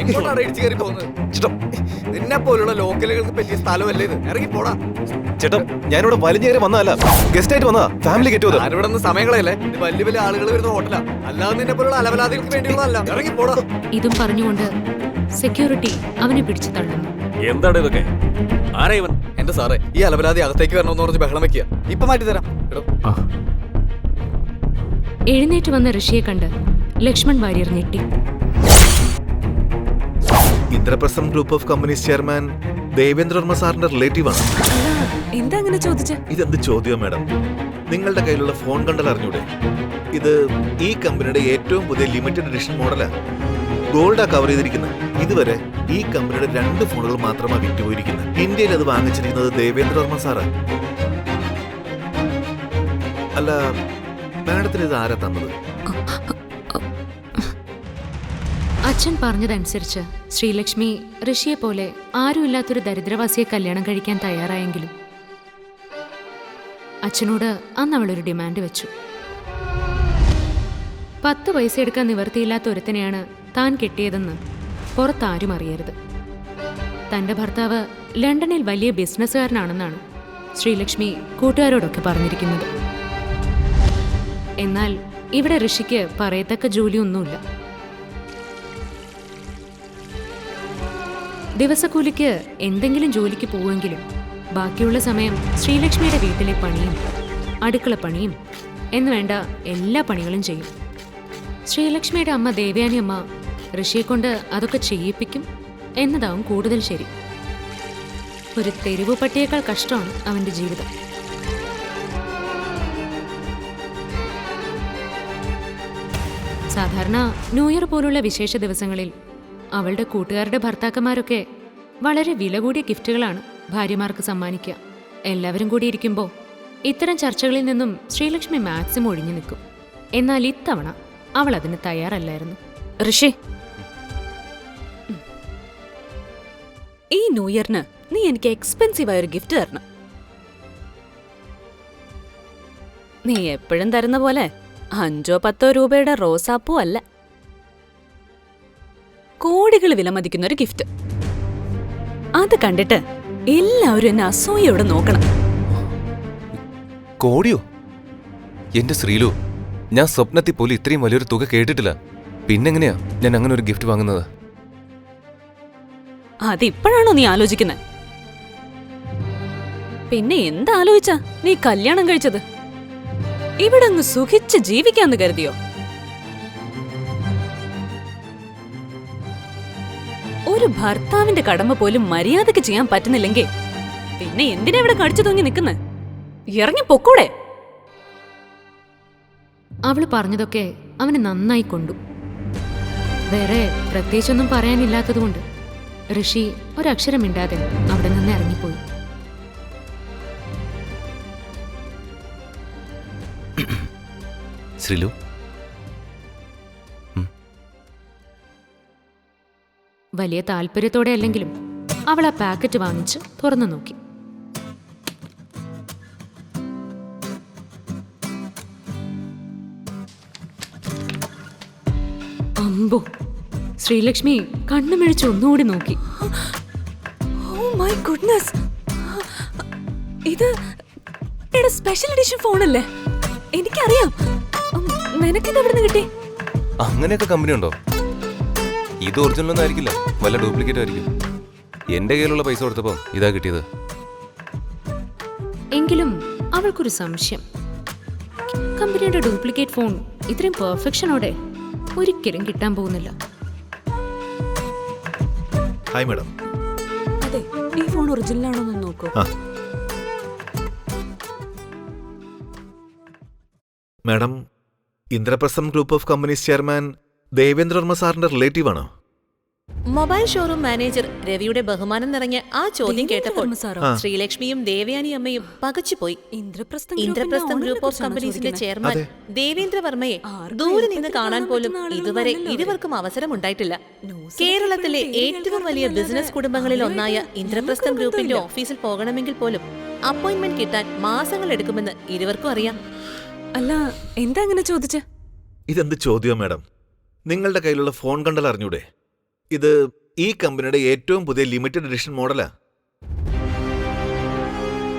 എങ്ങോട്ടാണ് ഇടിച്ചു കയറി പോകുന്നത്? ചേട്ടാ നിന്നെ പോലുള്ള ലോക്കലുകൾക്ക് പറ്റിയ സ്ഥലമല്ലേ ഇത്? ഇറങ്ങി പോടാ. ചേട്ടാ ഞാനിവിടെ വലിഞ്ഞു കയറി വന്നതല്ല. ഗസ്റ്റ് ആയിട്ട് വന്നതാ. ഫാമിലി കയറ്റുമത് ഞാനിവിടെ നിന്ന് സമയങ്ങളല്ലേ? ഇത് വലിയ വലിയ ആളുകൾ വരുന്ന ഹോട്ടലാ. അല്ലാതെ നിന്നെ പോലുള്ള അലവലാദികൾക്ക് വേണ്ടിയുള്ളതല്ല. ഇറങ്ങി പോടാ. ഇതും പറഞ്ഞുകൊണ്ട് സെക്യൂരിറ്റി അവനെ പിടിച്ചു തള്ളുന്നു. എന്താണ് ഇതൊക്കെ? ആരാ ഇവൻ? എന്റെ സാറേ ഈ അലവലാതി അകത്തേക്ക് വരണമെന്ന് പറഞ്ഞ് ബഹളം വെക്കുക. ഇപ്പൊ മാറ്റി തരാം. എടോ, എഴുന്നേറ്റ് വന്ന ഋഷിയെ കണ്ട് ലക്ഷ്മൺ വാര്യർ ഞെട്ടി. Indraprastham group of companies chairman Devendra Varma സാറിന്റെ റിലേറ്റീവ് ആണ്. എന്താ അങ്ങനെ ചോദിച്ച? ഇതെന്ത് ചോദ്യം മാഡം? നിങ്ങളുടെ കയ്യിലുള്ള ഫോൺ കണ്ടാൽ അറിഞ്ഞൂടെ? ഇത് ഈ കമ്പനിയുടെ ഏറ്റവും പുതിയ ലിമിറ്റഡ് എഡിഷൻ മോഡലാണ് ഗോൾഡാ കവർ ചെയ്തിരിക്കുന്നത് ഇതുവരെ ഈ കമ്പനിയുടെ രണ്ട് ഫോണുകൾ മാത്രമാണ് വിറ്റുപോയിരിക്കുന്നത് ഇന്ത്യയിൽ അത് വാങ്ങിച്ചിരിക്കുന്നത് ദേവേന്ദ്ര വർമ്മ സാറാണ് അല്ല മാഡത്തിന് ഇത് ആരാ തന്നത്? അച്ഛൻ പറഞ്ഞതനുസരിച്ച് ശ്രീലക്ഷ്മി ഋഷിയെ പോലെ ആരുമില്ലാത്തൊരു ദരിദ്രവാസിയെ കല്യാണം കഴിക്കാൻ തയ്യാറായെങ്കിലും അച്ഛനോട് അന്ന് അവളൊരു ഡിമാൻഡ് വെച്ചു. പത്ത് പൈസ എടുക്കാൻ നിവർത്തിയില്ലാത്ത ഒരുത്തനെയാണ് താൻ കെട്ടിയതെന്ന് പുറത്താരും അറിയരുത്. തന്റെ ഭർത്താവ് ലണ്ടനിൽ വലിയ ബിസിനസ്സുകാരനാണെന്നാണ് ശ്രീലക്ഷ്മി കൂട്ടുകാരോടൊക്കെ പറഞ്ഞിരിക്കുന്നത്. എന്നാൽ ഇവിടെ ഋഷിക്ക് പറയത്തക്ക ജോലിയൊന്നുമില്ല. ദിവസക്കൂലിക്ക് എന്തെങ്കിലും ജോലിക്ക് പോവുമെങ്കിലും ബാക്കിയുള്ള സമയം ശ്രീലക്ഷ്മിയുടെ വീട്ടിലെ പണിയും അടുക്കള പണിയും എന്ന് വേണ്ട എല്ലാ പണികളും ചെയ്യും. ശ്രീലക്ഷ്മിയുടെ അമ്മ ദേവയാനി അമ്മ ഋഷിയെ കൊണ്ട് അതൊക്കെ ചെയ്യിപ്പിക്കും എന്നതാവും കൂടുതൽ ശരി. ഒരു തെരുവ് പട്ടിയേക്കാൾ കഷ്ടമാണ് അവന്റെ ജീവിതം. സാധാരണ ന്യൂ ഇയർ പോലുള്ള വിശേഷ ദിവസങ്ങളിൽ അവളുടെ കൂട്ടുകാരുടെ ഭർത്താക്കന്മാരൊക്കെ വളരെ വില കൂടിയ ഗിഫ്റ്റുകളാണ് ഭാര്യമാർക്ക് സമ്മാനിക്കുക. എല്ലാവരും കൂടി ഇരിക്കുമ്പോൾ ഇത്തരം ചർച്ചകളിൽ നിന്നും ശ്രീലക്ഷ്മി മാക്സിമം ഒഴിഞ്ഞു നിൽക്കും. എന്നാൽ ഇത്തവണ അവൾ അതിന് തയ്യാറല്ലായിരുന്നു. ഋഷി. ഈ ന്യൂ ഇയറിന് നീ എനിക്ക് എക്സ്പെൻസീവ് ആയൊരു ഗിഫ്റ്റ് തരണം. നീ എപ്പോഴും തരുന്ന പോലെ അഞ്ചോ പത്തോ രൂപയുടെ റോസാപ്പൂ അല്ല. കോടികൾ വിലമതിക്കുന്ന ഒരു ഗിഫ്റ്റ് അത് കണ്ടിട്ട് എല്ലാവരും എന്നെ അസൂയോടെ നോക്കണം. കോടിയോ? എന്റെ ശ്രീലു ഞാൻ സ്വപ്നത്തിൽ പോലും ഇത്രയും വലിയൊരു തുക കേട്ടിട്ടില്ല. പിന്നെങ്ങനെയാ ഞാൻ അങ്ങനെ ഒരു ഗിഫ്റ്റ് വാങ്ങുന്നത്? അതിപ്പോഴാണോ നീ ആലോചിക്കുന്നത് പിന്നെ എന്താലോചിച്ചാ നീ കല്യാണം കഴിച്ചത്? ഇവിടെ അങ്ങ് സുഖിച്ച് ജീവിക്കാന്ന് കരുതിയോ? ഒരു ഭർത്താവിന്റെ കടമ പോലും മര്യാദയ്ക്ക് ചെയ്യാൻ പറ്റുന്നില്ലെങ്കിൽ പിന്നെ എന്തിനാ ഇവിടെ കടിച്ചു തൂങ്ങി നിൽക്കുന്നത് ഇറങ്ങി പൊക്കൂടെ. അവൾ പറഞ്ഞതൊക്കെ അവന് നന്നായി കൊണ്ടു. വേറെ പ്രത്യേകിച്ചൊന്നും പറയാനില്ലാത്തതുകൊണ്ട് ഋഷി ഒരക്ഷരം മിണ്ടാതെ അവിടെ നിന്ന് ഇറങ്ങിപ്പോയി. ശ്രീലു വലിയ താല്പര്യത്തോടെ അല്ലെങ്കിലും അവൾ ആ പാക്കറ്റ് വാങ്ങിച്ച് തുറന്നു നോക്കി. അമ്പോ ശ്രീലക്ഷ്മി കണ്ണുമിഴിച്ച് ഒന്നുകൂടി നോക്കി. ഓ മൈ ഗുഡ്നസ് ഇത് സ്പെഷ്യൽ എഡിഷൻ ഫോണല്ലേ എനിക്കറിയാം. നിനക്കിത് എവിടെ നിന്ന് കിട്ടി? അങ്ങനെയൊക്കെ കമ്പനി ഉണ്ടോ? ഇത് ഒറിജിനൽ ഒന്നും ആയിരിക്കില്ല വല്ല ഡ്യൂപ്ലിക്കേറ്റ് ആയിരിക്കും. എന്റെ കയ്യിലുള്ള പൈസ കൊടുത്തപ്പോ ഇതാ കിട്ടിയത്. എങ്കിലും അവൾക്കൊരു സംശയം. കമ്പനിയുടെ ഡ്യൂപ്ലിക്കേറ്റ് ഫോൺ ഇത്രയും പെർഫെക്ഷനോടെ ഒരിക്കലും കിട്ടാൻ പോകുന്നില്ല. ഹായ് മാഡം അതെ ഈ ഫോൺ ഒറിജിനൽ ആണോ എന്ന് നോക്കൂ. Madam Indraprastham group of companies chairman Devendra Varma സാറിന്റെ റിലേറ്റീവ് ആണോ? മൊബൈൽ ഷോറൂം മാനേജർ രവിയുടെ ബഹുമാനം നിറഞ്ഞ ആ ചോദ്യം കേട്ടപ്പോൾ? ശ്രീലക്ഷ്മിയും ദേവയാനി അമ്മയും പകച്ചുപോയി. ഇന്ദ്രപ്രസ്ഥം ഇന്ദ്രപ്രസ്ഥം ഗ്രൂപ്പ് ഓഫ് കമ്പനീസിന്റെ ചെയർമാൻ ദേവേന്ദ്രവർമ്മയെ ദേവേന്ദ്ര വർമ്മയെ ദൂരെ നിന്ന് കാണാൻ പോലും ഇതുവരെ ഇരുവർക്കും അവസരം ഉണ്ടായിട്ടില്ല കേരളത്തിലെ ഏറ്റവും വലിയ ബിസിനസ് കുടുംബങ്ങളിൽ ഒന്നായ ഇന്ദ്രപ്രസ്ഥം ഗ്രൂപ്പിന്റെ ഓഫീസിൽ പോകണമെങ്കിൽ പോലും അപ്പോയിന്റ്മെന്റ് കിട്ടാൻ മാസങ്ങൾ എടുക്കുമെന്ന് ഇരുവർക്കും അറിയാം. അല്ല എന്താ അങ്ങനെ ചോദിച്ച? ഇതെന്ത് ചോദ്യം മാഡം നിങ്ങളുടെ കയ്യിലുള്ള ഫോൺ കണ്ടാൽ അറിഞ്ഞൂടെ? ഇത് ഈ കമ്പനിയുടെ ഏറ്റവും പുതിയ ലിമിറ്റഡ് എഡിഷൻ മോഡലാ.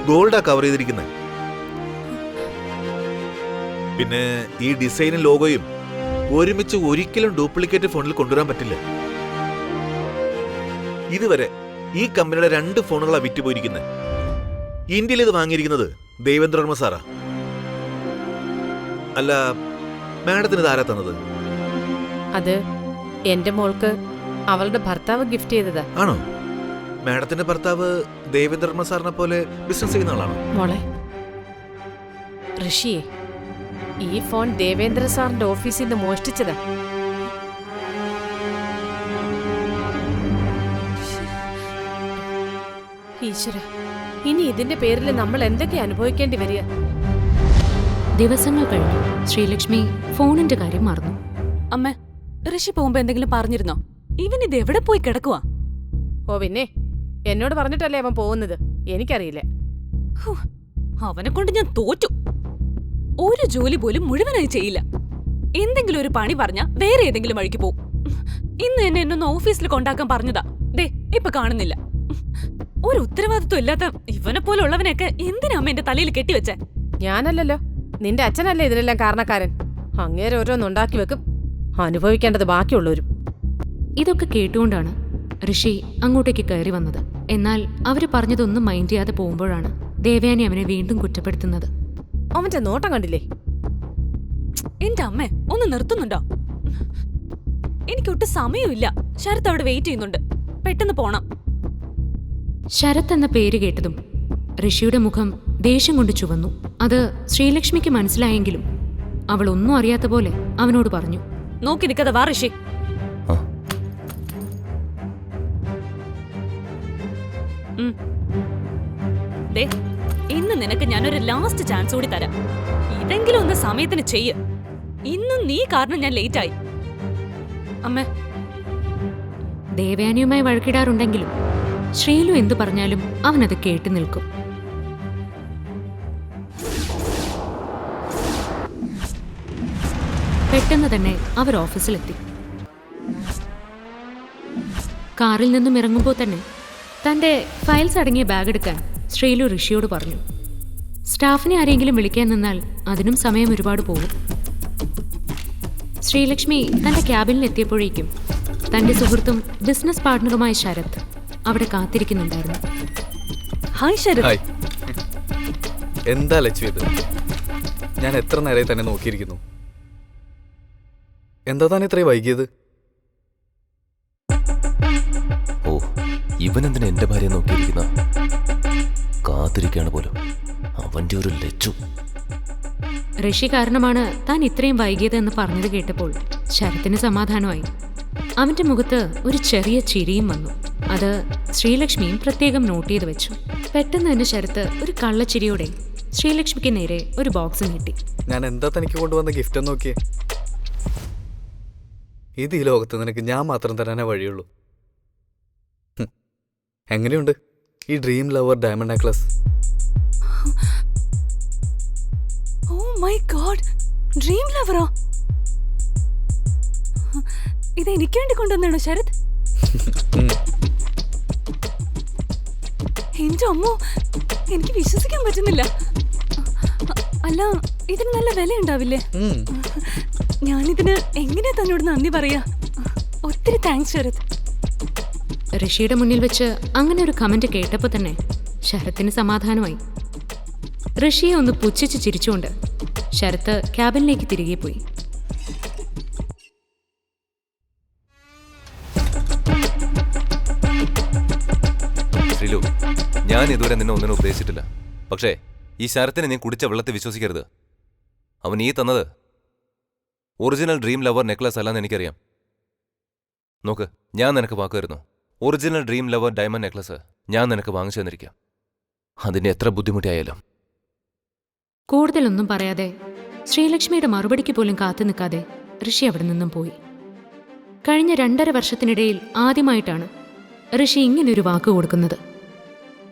ഗോൾഡാ കവർ ചെയ്തിരിക്കുന്നത് പിന്നെ ഈ ഡിസൈനും ലോഗോയും ഒരുമിച്ച് ഒരിക്കലും ഡ്യൂപ്ലിക്കേറ്റ് ഫോണിൽ കൊണ്ടുവരാൻ പറ്റില്ല. ഇതുവരെ ഈ കമ്പനിയുടെ രണ്ട് ഫോണുകളാണ് വിറ്റുപോയിരിക്കുന്നത് ഇന്ത്യയിൽ ഇത് വാങ്ങിയിരിക്കുന്നത് ദേവേന്ദ്രവർമ്മ സാറാ. അല്ല മാഡത്തിന് ഇത് ആരാ തന്നത്? അത് എന്റെ മോൾക്ക് അവളുടെ ഭർത്താവ് ഗിഫ്റ്റ് ചെയ്തതാ. ആണോ? മാഡത്തിന്റെ ഭർത്താവ് ദേവിധർമ്മ സാറിനെ പോലെ ബിസിനസ് ചെയ്യുന്ന ആളാണോ? മോളെ ഋഷിയെ ഈ ഫോൺ ദേവേന്ദ്ര സാറിന്റെ ഓഫീസിൽ നിന്ന് മോഷ്ടിച്ചതാ. ഈശ്വര ഇനി ഇതിന്റെ പേരിൽ നമ്മൾ എന്തൊക്കെ അനുഭവിക്കേണ്ടി വരിക? ദിവസങ്ങൾ കഴിഞ്ഞു. ശ്രീലക്ഷ്മി ഫോണിന്റെ കാര്യം മറന്നു. അമ്മ ഋഷി പോകുമ്പോ എന്തെങ്കിലും പറഞ്ഞിരുന്നോ? ഇവൻ ഇത് എവിടെ പോയി കിടക്കുവാ? ഓ പിന്നെ. എന്നോട് പറഞ്ഞിട്ടല്ലേ അവൻ പോകുന്നത്? എനിക്കറിയില്ല. ഹൂ, അവനെ കൊണ്ട് ഞാൻ തോറ്റു. ഒരു ജോലി പോലും മുഴുവനായി ചെയ്യില്ല. എന്തെങ്കിലും ഒരു പണി പറഞ്ഞ വേറെ ഏതെങ്കിലും വഴിക്ക് പോവും. ഇന്ന് എന്നെ എന്നൊന്ന് ഓഫീസിൽ കൊണ്ടാക്കാൻ പറഞ്ഞതാ. ദേ ഇപ്പൊ കാണുന്നില്ല. ഒരു ഉത്തരവാദിത്വം ഇല്ലാത്ത ഇവനെ പോലുള്ളവനെയൊക്കെ എന്തിനാ അമ്മ എന്റെ തലയിൽ കെട്ടിവെച്ചേ? ഞാനല്ലല്ലോ. നിന്റെ അച്ഛനല്ലേ ഇതിനെല്ലാം കാരണക്കാരൻ. അങ്ങേരെ ഓരോന്നുണ്ടാക്കി വെക്കും. അനുഭവിക്കേണ്ടത് ബാക്കിയുള്ളവരും. ഇതൊക്കെ കേട്ടുകൊണ്ടാണ് ഋഷി അങ്ങോട്ടേക്ക് കയറി വന്നത്. എന്നാൽ അവർ പറഞ്ഞതൊന്നും മൈൻഡ് ചെയ്യാതെ പോകുമ്പോഴാണ് ദേവയാനി അവനെ വീണ്ടും കുറ്റപ്പെടുത്തുന്നത്. അവന്റെ നോട്ടം കണ്ടില്ലേ? എന്റെ അമ്മ ഒന്ന് നിർത്തുന്നുണ്ടോ? എനിക്കൊട്ടും സമയമില്ല. ശരത് അവിടെ വെയിറ്റ് ചെയ്യുന്നുണ്ട്. പെട്ടെന്ന് പോണം. ശരത് എന്ന പേര് കേട്ടതും ഋഷിയുടെ മുഖം ദേഷ്യം കൊണ്ട് ചുവന്നു. അത് ശ്രീലക്ഷ്മിക്ക് മനസ്സിലായെങ്കിലും അവൾ ഒന്നും അറിയാത്ത പോലെ അവനോട് പറഞ്ഞു. നോക്കി നിൽക്കാതെ വാ ഋഷി. ദേ ഇന്ന് നിനക്ക് ഞാനൊരു ലാസ്റ്റ് ചാൻസ് കൂടി തരാം. ഇതെങ്കിലും ഒന്ന് സമയത്തിന് ചെയ്യ്. ഇന്നും നീ കാരണം ഞാൻ ലേറ്റ് ആയി. അമ്മ. ദേവയാനിയുമായി വഴക്കിടാറുണ്ടെങ്കിലും ശ്രീലു എന്തു പറഞ്ഞാലും അവനത് കേട്ടു നിൽക്കും. പെട്ടെന്ന് തന്നെ അവർ ഓഫീസിലെത്തി. കാറിൽ നിന്നും ഇറങ്ങുമ്പോൾ തന്നെ തന്റെ ഫയൽസ് അടങ്ങിയ ബാഗ് എടുക്കാൻ ശ്രീലു ഋഷിയോട് പറഞ്ഞു. സ്റ്റാഫിനെ ആരെങ്കിലും വിളിക്കാൻ നിന്നാൽ അതിനും സമയം ഒരുപാട് പോകും. ശ്രീലക്ഷ്മി തന്റെ ക്യാബിനിൽ എത്തിയപ്പോഴേക്കും തന്റെ സുഹൃത്തും ബിസിനസ് പാർട്ട്ണറുമായ ശരത് അവിടെ കാത്തിരിക്കുന്നുണ്ടായിരുന്നു. ഹായ് ശരത്. എന്താ ലക്ഷ്മി ഇത്? ഞാൻ എത്ര നേരമായി തന്നെ നോക്കിയിരിക്കുന്നു. എന്താ താൻ ഇത്രയും വൈകിയത്? ഓ ഇവനെന്തിനാ എന്റെ ഭാര്യ നോക്കിയിരിക്കുന്ന? കാത്തിരിക്കാണ് പോലും. അവന്റെ ഒരു ലച്ചു ഋഷി കാരണമാണ് താൻ ഇത്രയും വൈകിയതെന്ന് പറഞ്ഞത് കേട്ടപ്പോൾ ശരത്തിന് സമാധാനമായി. അവന്റെ മുഖത്ത് ഒരു ചെറിയ ചിരിയും വന്നു. അത് ശ്രീലക്ഷ്മിയും പ്രത്യേകം നോട്ട് ചെയ്ത് വെച്ചു. പെട്ടെന്ന് തന്നെ ശരത്ത് ഒരു കള്ളച്ചിരിയോടെ ശ്രീലക്ഷ്മിക്ക് നേരെ ഒരു ബോക്സ് നീട്ടി ഞാൻ എന്താ തനിക്ക് കൊണ്ടുവന്ന ഗിഫ്റ്റ് നോക്കിയേ? ഇത് ഈ ലോകത്ത് നിനക്ക് ഞാൻ മാത്രം തരാനേ വഴിയുള്ളൂ. എങ്ങനെയുണ്ട്? ഈ dream lover diamond necklace oh my God dream ലവറോ ഇത് എനിക്ക് വേണ്ടി കൊണ്ടുവന്നാണോ ശരത്? എന്റെ അമ്മോ എനിക്ക് വിശ്വസിക്കാൻ പറ്റുന്നില്ല. അല്ല ഇതിന് നല്ല വില ഉണ്ടാവില്ലേ ഞാനിതിന് എങ്ങനെയാ തന്നോട് നന്ദി പറയാ? ഒത്തിരി താങ്ക്സ് ശരത്. ഋഷിയുടെ മുന്നിൽ വെച്ച് അങ്ങനെ ഒരു കമന്റ് കേട്ടപ്പോൾ തന്നെ ശരത്തിന് സമാധാനമായി. ഋഷിയെ ഒന്ന് പുച്ഛിച്ച് ചിരിച്ചുകൊണ്ട് ശരത്ത് ക്യാബിനിലേക്ക് തിരികെ പോയി. ശ്രീലു ഞാൻ ഇതുവരെ നിന്നെ ഒന്നിനും ഉപദേശിച്ചിട്ടില്ല. പക്ഷേ ഈ ശരത്തിനെ നീ കുടിച്ച വെള്ളത്തെ വിശ്വസിക്കരുത്. അവൻ ഈ തന്നത് ഒറിജിനൽ ഡ്രീം ലവർ നെക്ലസ് അല്ലാന്ന് എനിക്കറിയാം. നോക്ക് ഞാൻ നിനക്ക് വാക്ക് തരുന്നു original dream lover diamond necklace ഞാൻ നിനക്ക് വാങ്ങിച്ചു തന്നിരിക്കാം. അതിന്റെ എത്ര ബുദ്ധിമുട്ടിയായാലും കൂടുതലൊന്നും പറയാതെ ശ്രീലക്ഷ്മിയുടെ മറുപടിക്ക് പോലും കാത്തു നിൽക്കാതെ ഋഷി അവിടെ നിന്നും പോയി. കഴിഞ്ഞ രണ്ടര വർഷത്തിനിടയിൽ ആദ്യമായിട്ടാണ് ഋഷി ഇങ്ങനൊരു വാക്ക് കൊടുക്കുന്നത്.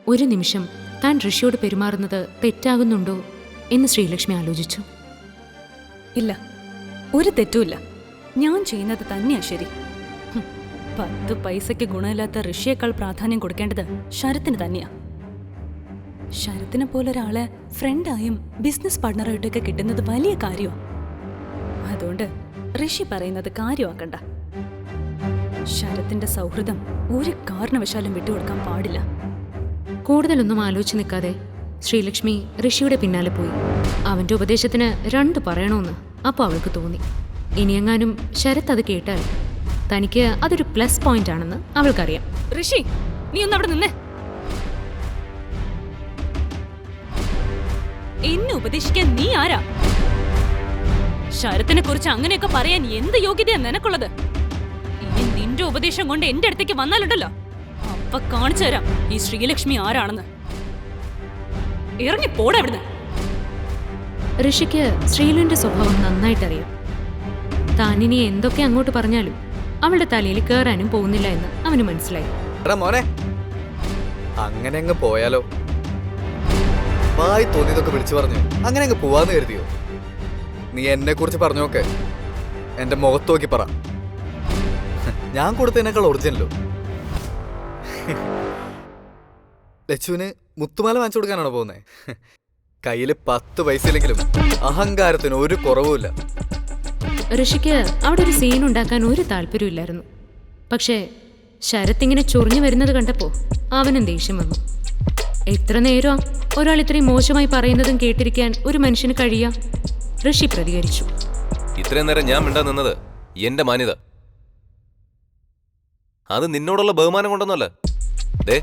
ഒരു നിമിഷം താൻ ഋഷിയോട് പെരുമാറുന്നത് തെറ്റാകുന്നുണ്ടോ എന്ന് ശ്രീലക്ഷ്മി ആലോചിച്ചു. ഇല്ല. ഒരു തെറ്റുമില്ല. ഞാൻ ചെയ്യുന്നത് തന്നെയാ ശരി. പത്ത് പൈസയ്ക്ക് ഗുണമില്ലാത്ത ഋഷിയേക്കാൾ പ്രാധാന്യം കൊടുക്കേണ്ടത് ശരത്തിന് തന്നെയാ. ശരത്തിനെ പോലെ ഒരാളെ ഫ്രണ്ടായും ബിസിനസ് പാർട്ണറായിട്ടൊക്കെ കിട്ടുന്നത് വലിയ കാര്യമാണ് അതുകൊണ്ട് ഋഷി പറയുന്നത് കാര്യമാക്കണ്ട. ശരത്തിന്റെ സൗഹൃദം ഒരു കാരണവശാലും വിട്ടുകൊടുക്കാൻ പാടില്ല. കൂടുതലൊന്നും ആലോചിച്ച് നിൽക്കാതെ ശ്രീലക്ഷ്മി ഋഷിയുടെ പിന്നാലെ പോയി. അവന്റെ ഉപദേശത്തിന് രണ്ട് പറയണമെന്ന് അപ്പോൾ അവൾക്ക് തോന്നി. ഇനിയെങ്ങാനും ശരത് അത് കേട്ടാൽ തനിക്ക് അതൊരു പ്ലസ് പോയിന്റ് ആണെന്ന് അവൾക്കറിയാം. ഋഷി നീ ഒന്ന് അവിടെ നിന്നേ. എന്നെ ഉപദേശിക്കാൻ നീ ആരാ? ശരത്തിനെ കുറിച്ച് അങ്ങനെയൊക്കെ പറയാൻ എന്ത് യോഗ്യതയാ നിനക്കുള്ളത്? ഇനി നിന്റെ ഉപദേശം കൊണ്ട് എന്റെ അടുത്തേക്ക് വന്നാലുണ്ടല്ലോ. അപ്പൊ കാണിച്ചു തരാം ഈ ശ്രീലക്ഷ്മി ആരാണെന്ന്. ഇറങ്ങി പോടാ ഇവിടുന്ന്. ഋഷിക്ക് ശ്രീലുവിന്റെ സ്വഭാവം നന്നായിട്ടറിയാം. താനിനി എന്തൊക്കെ അങ്ങോട്ട് പറഞ്ഞാലും അവളുടെ തലയിൽ കയറാനും പോകുന്നില്ല എന്ന് അവന് മനസ്സിലായി. മോനെ അങ്ങനെ അങ്ങ് പോയാലോ? വായി തോന്നിയതൊക്കെ വിളിച്ചു പറഞ്ഞു. അങ്ങനെ അങ്ങ് പോവാന്ന് കരുതിയോ? നീ എന്നെ കുറിച്ച് പറഞ്ഞോക്കെ എന്റെ മുഖത്ത് നോക്കി പറ. ഞാൻ കൊടുത്തതിനേക്കാൾ ഒറിജിനലോ? ലച്ചുവിന് മുത്തുമാല വാങ്ങിച്ചു കൊടുക്കാനാണോ പോകുന്നത് കയ്യിൽ പത്ത് പൈസയില്ലെങ്കിലും അഹങ്കാരത്തിന് ഒരു കുറവുമില്ല. ഋഷിക്ക് അവിടെ ഒരു സീൻ ഉണ്ടാക്കാൻ ഒരു താല്പര്യമില്ലായിരുന്നു പക്ഷേ ശരത് ഇങ്ങനെ ചൊറിഞ്ഞു വരുന്നത് കണ്ടപ്പോൾ അവനും ദേഷ്യം വന്നു. എത്ര നേരം ഒരാൾ ഇത്രയും മോശമായി പറയുന്നതും കേട്ടിരിക്കാൻ ഒരു മനുഷ്യന് കഴിയാ? ഋഷി പ്രതികരിച്ചു. ഇത്രയും നേരം ഞാൻ മിണ്ടാ നിന്നത് എന്റെ മാന്യത. അത് നിന്നോടുള്ള ബഹുമാനം കൊണ്ടൊന്നല്ലേ ദേ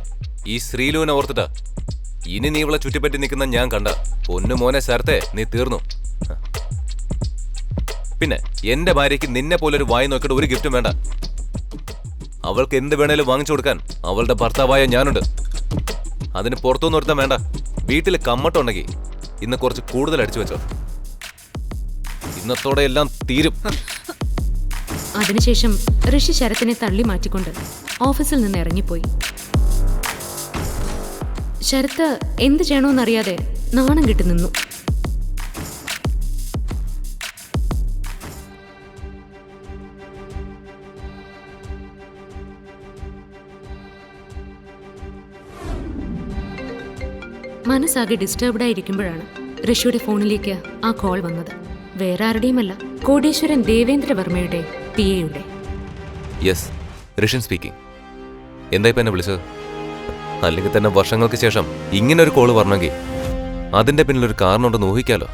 ഈ ശ്രീലുവിനെ ഓർത്തിട്ടാ. ഇനി നീ ഇവളെ ചുറ്റിപ്പറ്റി നിൽക്കുന്ന ഞാൻ കണ്ട പൊന്നു മോനെ ശരത്തെ നീ തീർന്നു. പിന്നെ എന്റെ ഭാര്യയ്ക്ക് നിന്നെ പോലൊരു വായി നോക്കിയിട്ട് ഒരു ഗിഫ്റ്റും വേണ്ട. അവൾക്ക് എന്ത് വേണേലും വാങ്ങിച്ചു കൊടുക്കാൻ അവളുടെ ഭർത്താവായ ഞാനുണ്ട്. അതിന് പുറത്തുനിന്ന് ഒരുത്തം വേണ്ട. വീട്ടിൽ കമ്മട്ടുണ്ടെങ്കിൽ ഇന്ന് കുറച്ച് കൂടുതൽ അടിച്ചു വെച്ചോ. ഇന്നത്തോടെ എല്ലാം തീരും. അതിനുശേഷം ഋഷി ശരത്തിനെ തള്ളി മാറ്റിക്കൊണ്ട് ഓഫീസിൽ നിന്ന് ഇറങ്ങിപ്പോയി. ശരത്ത് എന്ത് ചെയ്യണമെന്നറിയാതെ നാണം കിട്ടി നിന്നു. മനസ്സാകെ ഡിസ്റ്റർബ്ഡ് ആയിരിക്കുമ്പോഴാണ് ഋഷിയുടെ ഫോണിലേക്ക് ആ കോൾ വന്നത്. വേറെ ആരുടെയുമല്ല കോടീശ്വരൻ ദേവേന്ദ്രവർമ്മയുടെ പി എയുടെ യെസ് ഋഷൻ സ്പീക്കിംഗ് എന്താ വിളിച്ചത്? അല്ലെങ്കിൽ തന്നെ വർഷങ്ങൾക്ക് ശേഷം ഇങ്ങനെ ഒരു കോൾ വരണമെങ്കിൽ അതിന്റെ പിന്നിലൊരു കാരണമുണ്ടെന്ന് ഊഹിക്കാലോ?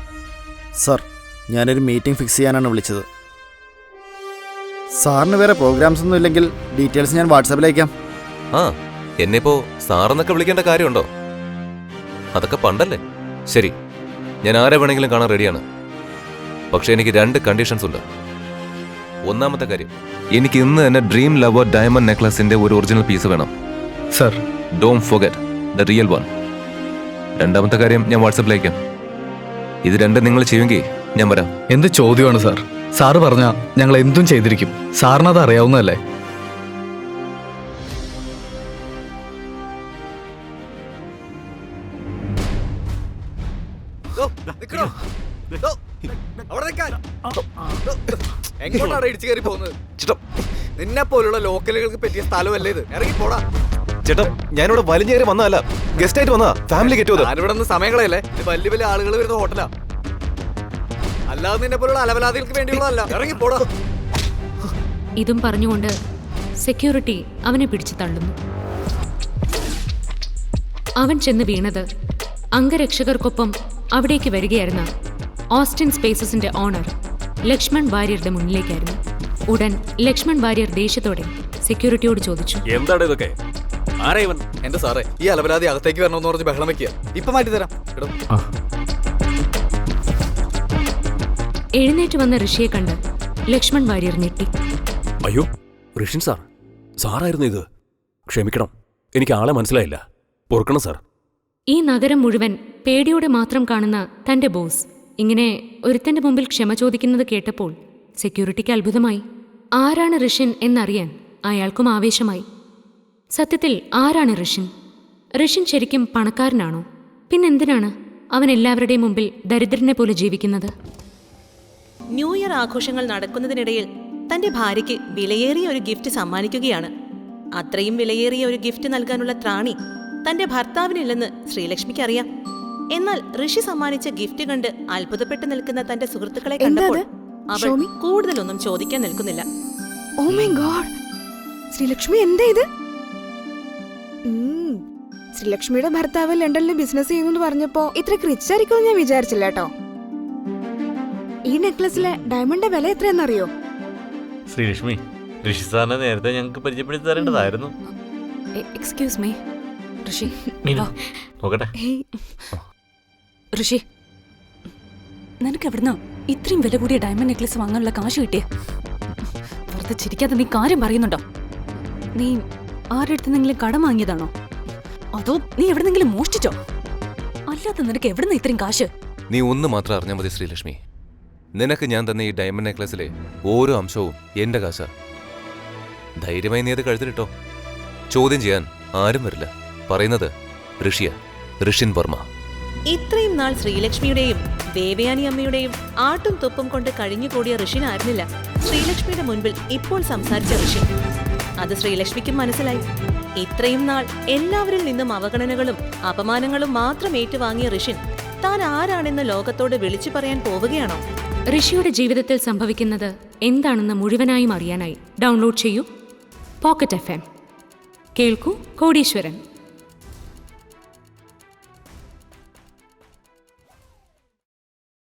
സർ ഞാനൊരു മീറ്റിംഗ് ഫിക്സ് ചെയ്യാനാണ് വിളിച്ചത്. സാറിന് വേറെ പ്രോഗ്രാംസ് ഒന്നും ഇല്ലെങ്കിൽ ഡീറ്റെയിൽസ് ഞാൻ വാട്സാപ്പിൽ അയക്കാം. ആ എന്നെ ഇപ്പോ സാറെന്നൊക്കെ വിളിക്കേണ്ട കാര്യമുണ്ടോ? അതൊക്കെ പണ്ടല്ലേ? ശരി ഞാൻ ആരെ വേണമെങ്കിലും കാണാൻ റെഡിയാണ് പക്ഷേ എനിക്ക് രണ്ട് കണ്ടീഷൻസ് ഉണ്ട്. ഒന്നാമത്തെ കാര്യം എനിക്ക് ഇന്ന് തന്നെ ഡ്രീം ലവർ ഡയമണ്ട് നെക്ലസിന്റെ ഒരു ഒറിജിനൽ പീസ് വേണം. Sir don't forget the real one രണ്ടാമത്തെ കാര്യം ഞാൻ വാട്സപ്പിലേക്കാം. ഇത് രണ്ടും നിങ്ങൾ ചെയ്യുമെങ്കിൽ ഞാൻ വരാം. എന്ത് ചോദ്യമാണ് സാർ? സാറ് പറഞ്ഞ ഞങ്ങൾ എന്തും ചെയ്തിരിക്കും. സാറിനത് അറിയാവുന്നതല്ലേ? എങ്ങോട്ടാണ് ഇടിച്ചു കയറി പോകുന്നത്? നിന്നെ പോലുള്ള ലോക്കലുകൾക്ക് പറ്റിയ സ്ഥലമല്ലേ ഇത്? ഇറങ്ങി പോടാ. ചേട്ടാ ഞാനിവിടെ വലിഞ്ഞേറി വന്നതല്ല. ഗസ്റ്റ് ആയിട്ട് വന്നതാ. ഫാമിലി കെട്ടുവത് ഞാനിവിടെ നിന്ന് സമയങ്ങളല്ലേ? വലിയ വലിയ ആളുകൾ വരുന്ന ഹോട്ടലാ. അല്ലാതെ നിന്നെ പോലുള്ള അലവലാദികൾക്ക് വേണ്ടിയുള്ളതല്ല. ഇറങ്ങി പോടാ. ഇതും പറഞ്ഞുകൊണ്ട് സെക്യൂരിറ്റി അവനെ പിടിച്ചു തള്ളുന്നു. അവൻ ചെന്ന് വീണത് അംഗരക്ഷകർക്കൊപ്പം അവിടേക്ക് വരികയായിരുന്ന ഓസ്റ്റിൻ സ്പേസസിന്റെ ഓണർ ലക്ഷ്മൺ വാര്യരുടെ മുന്നിലേക്കായിരുന്നു. ഉടൻ ലക്ഷ്മൺ വാര്യർ ദേഷ്യത്തോടെ സെക്യൂരിറ്റിയോട് ചോദിച്ചു. എന്താണ് ഇതൊക്കെ? ആരാ ഇവൻ? എന്റെ സാറേ. ഈ അലപരാതി അകത്തേക്ക് വരണമെന്ന് പറഞ്ഞ് ബഹളം വെക്കുക. ഇപ്പൊ മാറ്റി തരാം. എടോ. എഴുന്നേറ്റ് വന്ന ഋഷിയെ കണ്ട് ലക്ഷ്മൺ വാര്യർ ഞെട്ടി. അയ്യോ ഋഷിൻ സാർ. സാറായിരുന്നു ഇത്. ക്ഷമിക്കണം. എനിക്ക് ആളെ മനസ്സിലായില്ല. പൊറുക്കണം സാർ. ഈ നഗരം മുഴുവൻ പേടിയോടെ മാത്രം കാണുന്ന തന്റെ ബോസ്. ഇങ്ങനെ ഒരുത്തന്റെ മുമ്പിൽ ക്ഷമ ചോദിക്കുന്നത് കേട്ടപ്പോൾ സെക്യൂരിറ്റിക്ക് അത്ഭുതമായി. ആരാണ് ഋഷിൻ എന്നറിയാൻ അയാൾക്കും ആവേശമായി. സത്യത്തിൽ ആരാണ് ഋഷിൻ? ഋഷിൻ ശരിക്കും പണക്കാരനാണോ? പിന്നെന്തിനാണ് അവൻ എല്ലാവരുടെയും മുമ്പിൽ ദരിദ്രനെ പോലെ ജീവിക്കുന്നത്? ന്യൂ ഇയർ ആഘോഷങ്ങൾ നടക്കുന്നതിനിടയിൽ തന്റെ ഭാര്യയ്ക്ക് വിലയേറിയ ഒരു ഗിഫ്റ്റ് സമ്മാനിക്കുകയാണ്. അത്രയും വിലയേറിയ ഒരു ഗിഫ്റ്റ് നൽകാനുള്ള ത്രാണി തന്റെ ഭർത്താവിനില്ലെന്ന് ശ്രീലക്ഷ്മിക്ക് അറിയാം. എന്നാൽ ഋഷി സമ്മാനിച്ച ഗിഫ്റ്റ് കണ്ട് അത്ഭുതപ്പെട്ടു നിൽക്കുന്ന തന്റെ സുഹൃത്തുക്കളെ കണ്ടപ്പോൾ അവൾ കൂടുതലൊന്നും ചോദിക്കാൻ നിൽക്കുന്നില്ല. ഓ മൈ ഗോഡ് ശ്രീലക്ഷ്മി എന്താ ഇത്? ശ്രീലക്ഷ്മിയുടെ ഭർത്താവ് ലണ്ടനിൽ ബിസിനസ് ചെയ്യുന്നു പറഞ്ഞപ്പോ ഇത്ര ആയിരിക്കുമെന്ന് ഞാൻ വിചാരിച്ചില്ല കേട്ടോ. ഈ നെക്ലസിലെ ഡയമണ്ട് വില എത്രയെന്നറിയോ ശ്രീലക്ഷ്മി ഋഷി സാറിനെ നേരത്തെ ഞങ്ങൾക്ക് പരിചയപ്പെടുത്തി തരേണ്ടതായിരുന്നു. എക്സ്ക്യൂസ് മീ ഋഷി. നോക്കട്ടെ. ഋഷി നിനക്ക് എവിടുന്ന ഇത്രയും വില കൂടിയ ഡയമണ്ട് നെക്ലസ് വാങ്ങാനുള്ള കാശ് കിട്ടിയ? വെറുതെ ചിരിക്കാതെ നീ കാര്യം പറയുന്നുണ്ടോ? നീ ആരുടെ അടുത്തെന്തെങ്കിലും കടം വാങ്ങിയതാണോ? അതോ നീ എവിടെന്നെങ്കിലും മോഷ്ടിച്ചോ? അല്ലാതെ നിനക്ക് എവിടുന്ന ഇത്രയും കാശ്? നീ ഒന്ന് മാത്രം അറിഞ്ഞാൽ മതി ശ്രീലക്ഷ്മി. നിനക്ക് ഞാൻ തന്നെ ഈ ഡയമണ്ട് നെക്ലസിലെ ഓരോ അംശവും എന്റെ കാശ. ധൈര്യമായി നീ അത് കഴുത്തിലിട്ടോ. ചോദ്യം ചെയ്യാൻ ആരും വരില്ല. പറയുന്നത് ഋഷിയ ഋഷിൻ വർമ്മ. ഇത്രയും നാൾ ശ്രീലക്ഷ്മിയുടെയും ദേവയാനി അമ്മയുടെയും ആട്ടും തുപ്പും കൊണ്ട് കഴിഞ്ഞുകൂടിയ ഋഷിനായിരുന്നില്ല. ശ്രീലക്ഷ്മിയുടെ മുൻപിൽ ഇപ്പോൾ സംസാരിച്ച ഋഷി. അത് ശ്രീലക്ഷ്മിക്കും മനസ്സിലായി. ഇത്രയും നാൾ എല്ലാവരിൽ നിന്നും അവഗണനകളും അപമാനങ്ങളും മാത്രം ഏറ്റുവാങ്ങിയ ഋഷിൻ താൻ ആരാണെന്ന് ലോകത്തോട് വിളിച്ചു പറയാൻ പോവുകയാണോ? ഋഷിയുടെ ജീവിതത്തിൽ സംഭവിക്കുന്നത് എന്താണെന്ന് മുഴുവനായും അറിയാനായി ഡൗൺലോഡ് ചെയ്യൂ. പോക്കറ്റ് എഫ് കേൾക്കൂ കോടീശ്വരൻ.